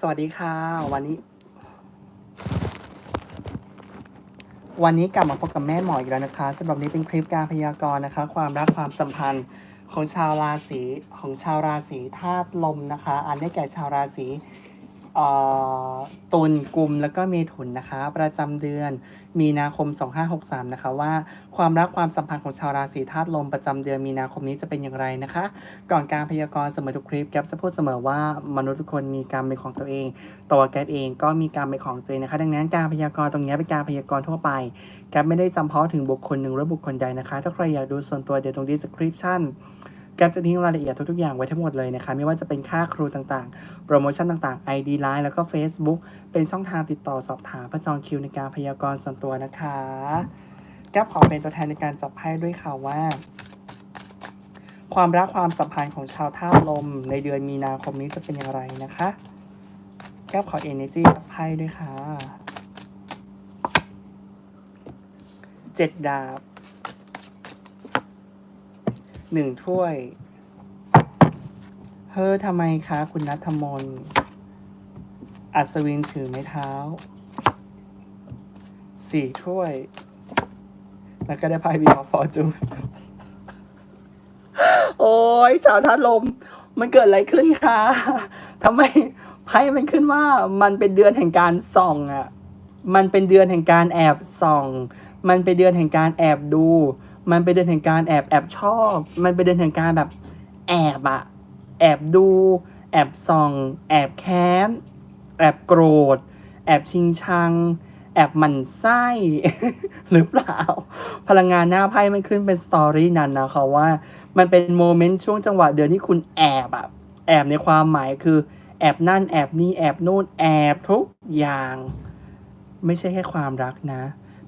สวัสดีค่ะ วันนี้ วันนี้กลับมาพบกับแม่หมออีกแล้วนะคะสำหรับนี้เป็นคลิปการพยากรณ์นะคะ ความรักความสัมพันธ์ของชาวราศีของชาวราศีธาตุลมนะคะ อันได้แก่ชาวราศี ตุลกุมแล้วก็เมถุนนะคะ ประจำเดือนมีนาคม 2563 นะคะ ว่าความรักความสัมพันธ์ของชาวราศีธาตุลมประจำเดือนมีนาคมนี้จะเป็นอย่างไรนะคะ ก่อนการพยากรณ์เสมอทุกคลิปแก๊ปจะพูดเสมอว่ามนุษย์ทุกคนมีกรรมเป็นของตัวเอง ตัวแก๊ปเองก็มีกรรมเป็นของตัวเองนะคะ ดังนั้นการพยากรณ์ตรงนี้เป็นการพยากรณ์ทั่วไปแก๊ปไม่ได้จำเพาะถึงบุคคลหนึ่งหรือบุคคลใดนะคะ ถ้าใครอยากดูส่วนตัวเดี๋ยวตรง description ก๊ปจะทิ้งรายละเอียดทุกๆอย่างไว้ทั้งหมดเลยนะคะ ไม่ว่าจะเป็นค่าครูต่างๆ โปรโมชั่นต่างๆ ID Line แล้วก็ Facebook เป็นช่องทางติดต่อสอบถามเพื่อจองคิวในการพยากรณ์ส่วนตัวนะคะแก๊ปขอเป็นตัวแทนในการจับไพ่ด้วยค่ะว่า ความรักความสัมพันธ์ของชาวท่าลม ในเดือนมีนาคมนี้จะเป็นอย่างไรนะคะแก้วขอ energy จากไพ่ด้วยค่ะเจ็ดดาบ หนึ่งถ้วย เฮ้อทำไมคะคุณนัทมน อัศวินถือไม้เท้า สี่ถ้วย แล้วก็ได้ไพ่บีออฟฟอร์จูโอ้ยชาวท่าตุลม มันเกิดอะไรขึ้นคะทำไมไพ่มันขึ้นว่ามันเป็นเดือนแห่งการส่องอะมันเป็นเดือนแห่งการแอบส่อง มันเป็นเดือนแห่งการแอบดู มันเป็นเดือนแห่งการแอบแอบชอบ มันเป็นเดือนแห่งการแบบแอบอะแอบดู แอบส่อง แอบแค้น แอบโกรธ แอบชิงชัง แอบหมันไส้ หรือเปล่า พลังงานหน้าไพ่มันขึ้นเป็นสตอรี่นั้นนะคะว่า มันเป็นโมเมนต์ช่วงจังหวะเดือนที่คุณแอบอะแอบในความหมายคือแอบนั่นแอบนี่แอบนู่นแอบทุกอย่าง ไม่ใช่แค่ความรักนะ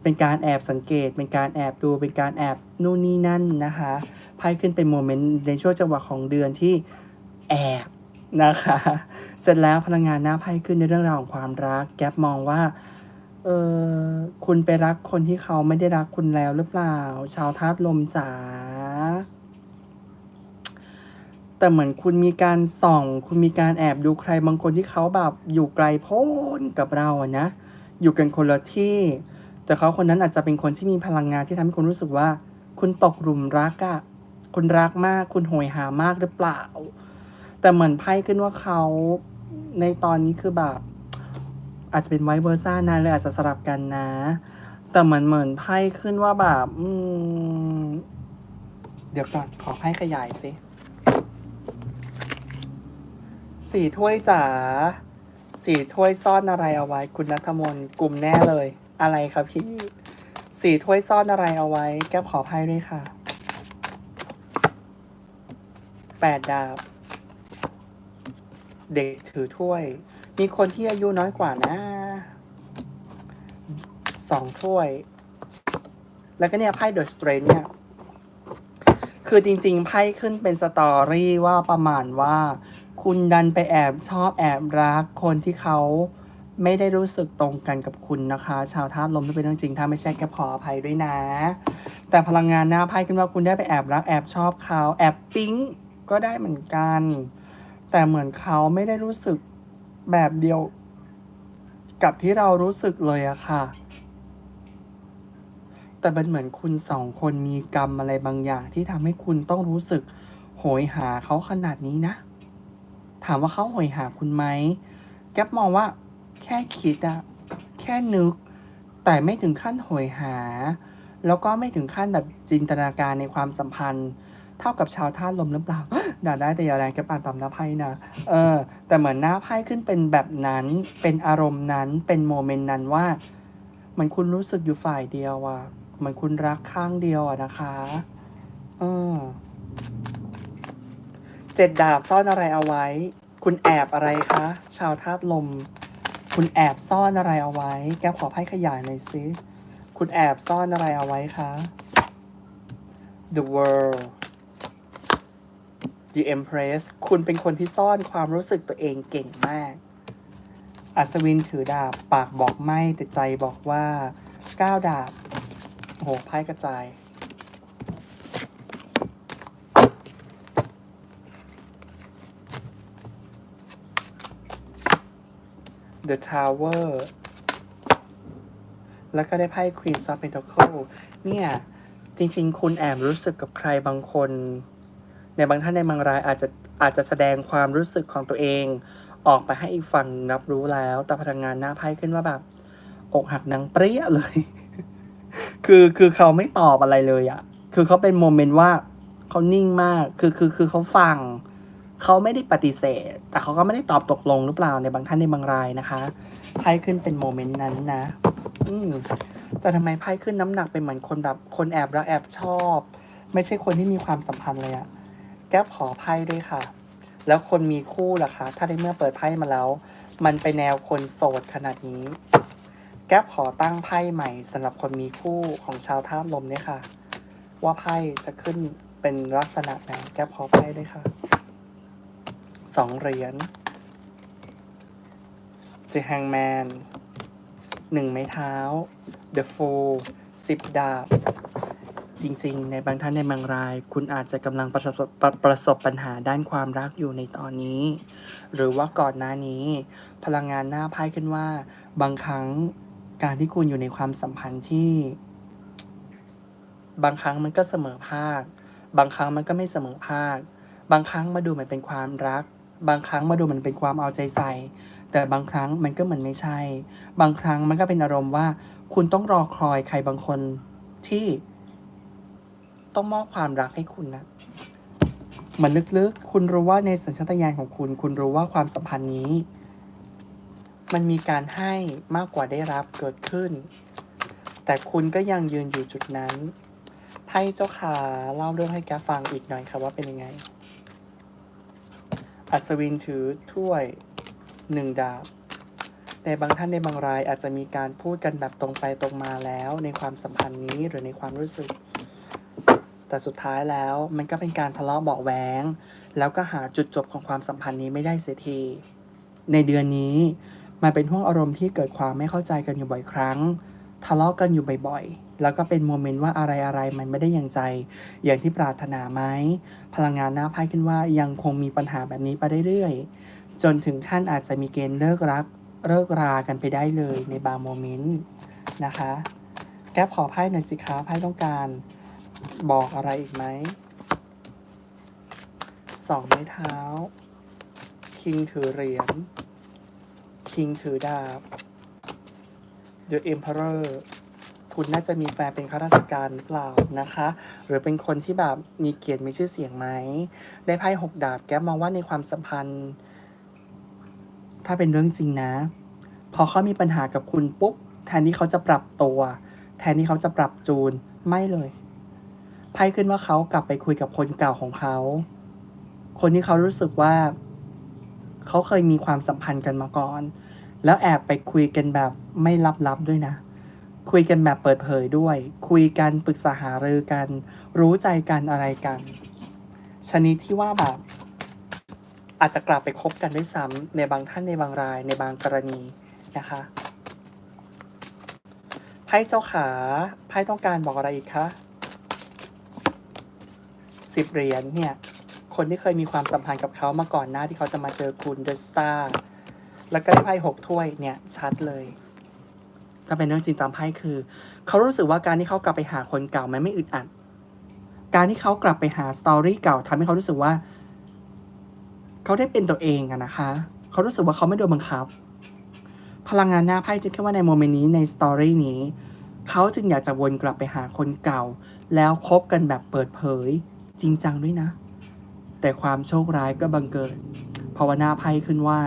เป็นการแอบสังเกต เป็นการแอบดูเป็นการแอบนู่นนี่นั่นนะคะไพ่ขึ้นเป็นโมเมนต์ในช่วงจังหวะของเดือนที่แอบนะคะเสร็จแล้วพลังงานหน้าไพ่ขึ้นในเรื่องราวของความรัก แก๊ปมองว่าเออคุณไปรักคนที่เขาไม่ได้รักคุณแล้วหรือเปล่า ชาวธาตุลมจ๋าแต่เหมือนคุณมีการส่อง คุณมีการแอบดูใครบางคนที่เขาแบบอยู่ไกลโพ้นกับเราอะนะ อยู่กันคนละที่ แต่เขาคนนั้นอาจจะเป็นคนที่มีพลังงานที่ทำให้คุณรู้สึกว่า คุณตกหลุมรักอะคุณรักมาก คุณโหยหามากหรือเปล่า แต่เหมือนไพ่ขึ้นว่าเขาในตอนนี้คือแบบ อาจจะเป็นไวเวอร์ซ่านะเลยอาจจะสลับกันนะ แต่เหมือนเหมือนไพ่ขึ้นว่าแบบอืเดี๋ยวก่อนขอไพ่ขยายสิสี่ถ้วยจ๋าสี่ถ้วยซ่อนอะไรเอาไว้ คุณนัทมนกลุ่มแน่เลย อะไรครับพี่สีถ้วยซ่อนอะไรเอาไว้ แก้วขอไพ่ด้วยค่ะแปดดาบ เด็กถือถ้วย มีคนที่อายุน้อยกว่านะสองถ้วย แล้วก็เนี่ยไพ่เดอะสเตรนเนี่ย คือจริงๆ ไพ่ขึ้นเป็นสตอรี่ว่าประมาณว่า คุณดันไปแอบชอบแอบรักคนที่เขา ไม่ได้รู้สึกตรงกันกับคุณนะคะ ชาวธาตุลมที่เป็นเรื่องจริง ถ้าไม่ใช่แกขออภัยด้วยนะ แต่พลังงานหน้าไพ่ขึ้นว่าคุณได้ไปแอบรักแอบชอบเขาแอบปิ๊งก็ได้เหมือนกัน แต่เหมือนเขาไม่ได้รู้สึกแบบเดียว กับที่เรารู้สึกเลยอะค่ะ แต่มันเหมือนคุณสองคนมีกรรมอะไรบางอย่าง ที่ทำให้คุณต้องรู้สึกโหยหาเขาขนาดนี้นะ ถามว่าเขาโหยหาคุณไหม แก๊ปมองว่า แค่คิดอะแค่นึก แต่ไม่ถึงขั้นโหยหา แล้วก็ไม่ถึงขั้นแบบจินตนาการในความสัมพันธ์ เท่ากับชาวท่าตุลมหรือเปล่าด่าได้แต่อย่าแรงแกปอ่านตามหน้าไพ่นะเออ แต่เหมือนหน้าไพ่ขึ้นเป็นแบบนั้น เป็นอารมณ์นั้นเป็นโมเมนต์นั้นว่าเหมือนคุณรู้สึกอยู่ฝ่ายเดียวอะเหมือนคุณรักข้างเดียวอะนะคะเออเจ็ดดาบซ่อนอะไรเอาไว้ คุณแอบอะไรคะ ชาวธาตุลม คุณแอบซ่อนอะไรเอาไว้ แก้วขอไพ่ขยายหน่อยสิ คุณแอบซ่อนอะไรเอาไว้คะ The world The Empress คุณเป็นคนที่ซ่อนความรู้สึกตัวเองเก่งมาก อัศวินถือดาบ ปากบอกไม่แต่ใจบอกว่าก้าวดาบโอ้โหไพ่กระจาย The Tower แล้วก็ได้ไพ่ Queen of Pentacles เนี่ย จริง ๆ คุณแอบรู้สึกกับใครบางคน ในบางท่านในบางรายอาจจะอาจจะแสดงความรู้สึกของตัวเอง ออกไปให้อีกฝั่งรับรู้แล้ว แต่พลังงานหน้าไพ่ขึ้นว่าแบบ อกหักนางเปรี้ยเลย คือคือเขาไม่ตอบอะไรเลยอะคือเขาเป็นโมเมนต์ว่าเขานิ่งมาก คือคือคือเขาฟัง เขาไม่ได้ปฏิเสธ แต่เขาก็ไม่ได้ตอบตกลงหรือเปล่าในบางท่านในบางรายนะคะไพ่ขึ้นเป็นโมเมนต์นั้นนะ อืมแต่ทำไมไพ่ขึ้นน้ำหนักเป็นเหมือนคนแบบคนแอบรักแอบชอบ ไม่ใช่คนที่มีความสัมพันธ์เลยอะแก้ขอไพ่ด้วยค่ะ แล้วคนมีคู่ล่ะคะ ถ้าได้เมื่อเปิดไพ่มาแล้ว มันไปแนวคนโสดขนาดนี้ แก๊ปขอตั้งไพ่ใหม่สำหรับคนมีคู่ของชาวท่าตุลมเนี่ยค่ะ ว่าไพ่จะขึ้นเป็นลักษณะไหนแก๊ปขอไพ่ด้วยค่ะ สองเหรียญเจแฮงแมนหนึ่งไม้เท้า The Fool สิบดาบ จริงๆ ในบางท่านในบางราย คุณอาจจะกำลังประสบประประสบปัญหาด้านความรักอยู่ในตอนนี้ หรือว่าก่อนหน้านี้ พลังงานหน้าไพ่ขึ้นว่า บางครั้งการที่คุณอยู่ในความสัมพันธ์ที่ บางครั้งมันก็เสมอภาค บางครั้งมันก็ไม่เสมอภาค บางครั้งมาดูเหมือนเป็นความรัก บางครั้งมาดูมันเป็นความเอาใจใส่ แต่บางครั้งมันก็เหมือนไม่ใช่ บางครั้งมันก็เป็นอารมณ์ว่า คุณต้องรอคอยใครบางคนที่ ต้องมอบความรักให้คุณนะมือนลึกๆ คุณรู้ว่าในสัญชาตญาณของคุณ คุณรู้ว่าความสัมพันธ์นี้ มันมีการให้มากกว่าได้รับเกิดขึ้น แต่คุณก็ยังยืนอยู่จุดนั้นไพ่เจ้าขาเล่าเรื่องให้แกฟังอีกหน่อยค่ะว่าเป็นยังไง อัศวินถือถ้วยหนึ่งดาบ ในบางท่านในบางรายอาจจะมีการพูดกันแบบตรงไปตรงมาแล้ว ในความสัมพันธ์นี้หรือในความรู้สึก แต่สุดท้ายแล้วมันก็เป็นการทะเลาะเบาะแวงแล้วก็หาจุดจบของความสัมพันธ์นี้ไม่ได้เสียที ในเดือนนี้มันเป็นห่วงอารมณ์ที่เกิดความไม่เข้าใจกันอยู่บ่อยครั้ง ทะเลาะกันอยู่บ่อยๆ แล้วก็เป็นโมเมนต์ว่าอะไรอะไรๆมันไม่ได้อย่างใจ อย่างที่ปรารถนาไหม พลังงานหน้าไพ่ขึ้นว่ายังคงมีปัญหาแบบนี้ไปเรื่อยๆ จนถึงขั้นอาจจะมีเกณฑ์เลิกรัก เลิกรากันไปได้เลยในบางโมเมนต์นะคะ แก๊ปขอไพ่หน่อยสิคะไพ่ต้องการบอกอะไรอีกไหมสองไม้เท้า คิงถือเหรียญ คิงถือดาบ The Emperor คุณน่าจะมีแฟนเป็นข้าราชการหรือเปล่านะคะ หรือเป็นคนที่แบบมีเกียรติมีชื่อเสียงไหม ได้ไพ่หกดาบแกมองว่าในความสัมพันธ์ ถ้าเป็นเรื่องจริงนะ พอเขามีปัญหากับคุณปุ๊บ แทนที่เขาจะปรับตัว แทนที่เขาจะปรับจูนไม่เลยไพ่ขึ้นว่าเขากลับไปคุยกับคนเก่าของเขา คนที่เขารู้สึกว่า เขาเคยมีความสัมพันธ์กันมาก่อน แล้วแอบไปคุยกันแบบไม่ลับๆด้วยนะ คุยกันแบบเปิดเผยด้วย คุยกันปรึกษาหารือกัน รู้ใจกันอะไรกัน ชนิดที่ว่าแบบอาจจะกลับไปคบกันด้วยซ้ำในบางท่านในบางรายในบางกรณีนะคะไพ่เจ้าขาไพ่ต้องการบอกอะไรอีกคะสิบเหรียญเนี่ย คนที่เคยมีความสัมพันธ์กับเขามาก่อนหน้าที่เขาจะมาเจอคุณเดอะสตาร์ แล้วก็ได้ไพ่หกถ้วยเนี่ยชัดเลยถ้าเป็นเรื่องจริงตามไพ่คือ เขารู้สึกว่าการที่เขากลับไปหาคนเก่ามันไม่อึดอัด การที่เขากลับไปหาสตอรี่เก่าทำให้เขารู้สึกว่า เขาได้เป็นตัวเองอะนะคะ เขารู้สึกว่าเขาไม่โดนบังคับ พลังงานหน้าไพ่จึงคิดว่าในโมเมนต์นี้ในสตอรี่นี้ เขาจึงอยากจะวนกลับไปหาคนเก่า แล้วคบกันแบบเปิดเผย จริงจังด้วยนะ แต่ความโชคร้ายก็บังเกิดภาวนาไพ่ขึ้นว่า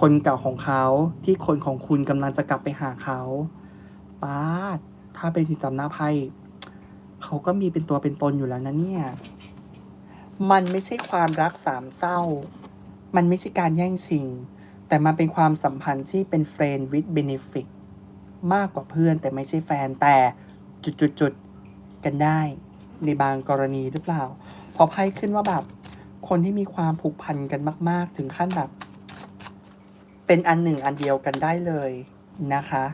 คนเก่าของเขาที่คนของคุณกำลังจะกลับไปหาเขาป้าดถ้าเป็นจิตตามหน้าไพ่เขาก็มีเป็นตัวเป็นตนอยู่แล้วนะเนี่ย มันไม่ใช่ความรักสามเศร้า มันไม่ใช่การแย่งชิง แต่มันเป็นความสัมพันธ์ที่เป็น friend with benefit มากกว่าเพื่อนแต่ไม่ใช่แฟนแต่จุดๆๆกันได้ ในบางกรณีหรือเปล่า พอไพ่ขึ้นว่าแบบ คนที่มีความผูกพันกันมาก ๆ ถึงขั้นแบบ เป็นอันหนึ่งอันเดียวกันได้เลยนะคะ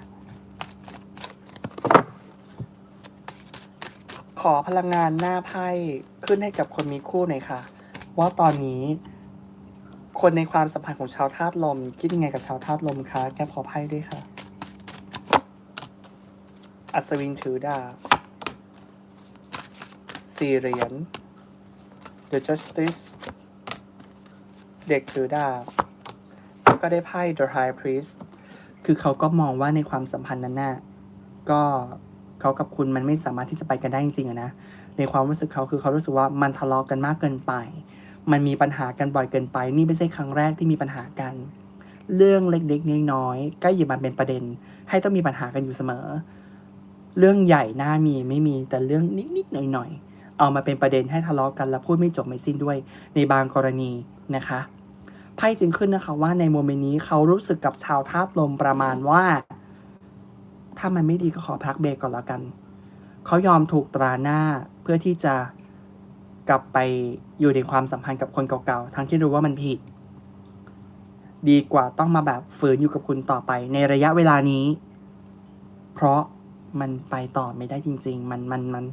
ขอพลังงานหน้าไพ่ขึ้นให้กับคนมีคู่หน่อยค่ะ ว่าตอนนี้ คนในความสัมพันธ์ของชาวธาตุลม คิดยังไงกับชาวธาตุลมคะแกปขอไพ่ด้วยค่ะ อัศวินถือดาบสี่เหรียญ The Justice เด็กถือดาบ ก็ได้ไพ่ The High Priest คือเขาก็มองว่าในความสัมพันธ์นั้นน่ะก็เขากับคุณมันไม่สามารถที่จะไปกันได้จริงๆนะ ในความรู้สึกเขาคือเขารู้สึกว่ามันทะเลาะกันมากเกินไป มันมีปัญหากันบ่อยเกินไป นี่ไม่ใช่ครั้งแรกที่มีปัญหากัน เรื่องเล็กๆน้อยๆก็หยิบมาเป็นประเด็น ให้ต้องมีปัญหากันอยู่เสมอ เรื่องใหญ่หน้ามีไม่มีแต่เรื่องนิดๆหน่อยๆเอามาเป็นประเด็นให้ทะเลาะกันแล้วพูดไม่จบไม่สิ้นด้วย ในบางกรณีนะคะ ไพ่จึงขึ้นนะคะว่าในโมเมนต์นี้เขารู้สึกกับชาวธาตุลมประมาณว่า ถ้ามันไม่ดีก็ขอพักเบรกก่อนแล้วกัน เขายอมถูกตราหน้าเพื่อที่จะกลับไปอยู่ในความสัมพันธ์กับคนเก่าๆ ทั้งที่รู้ว่ามันผิด ดีกว่าต้องมาแบบฝืนอยู่กับคุณต่อไปในระยะเวลานี้ เพราะมันไปต่อไม่ได้จริง ๆ มันมันมัน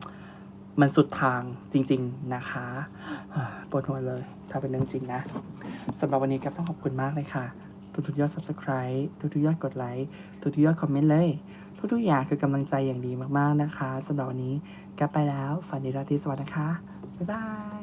มันสุดทางจริง ๆนะคะ ปวดหัวเลย ถ้าเป็นเรื่องจริงนะสำหรับวันนี้ก็ต้องขอบคุณมากเลยค่ะ ทุกๆยอด subscribe ทุกๆยอดกดไลค์ทุกๆยอดคอมเมนต์เลย ทุกๆอย่างคือกำลังใจอย่างดีมากๆนะคะสำหรับวันนี้ก็ไปแล้วฝันดีราตรีสวัสดิ์นะคะบ๊ายบาย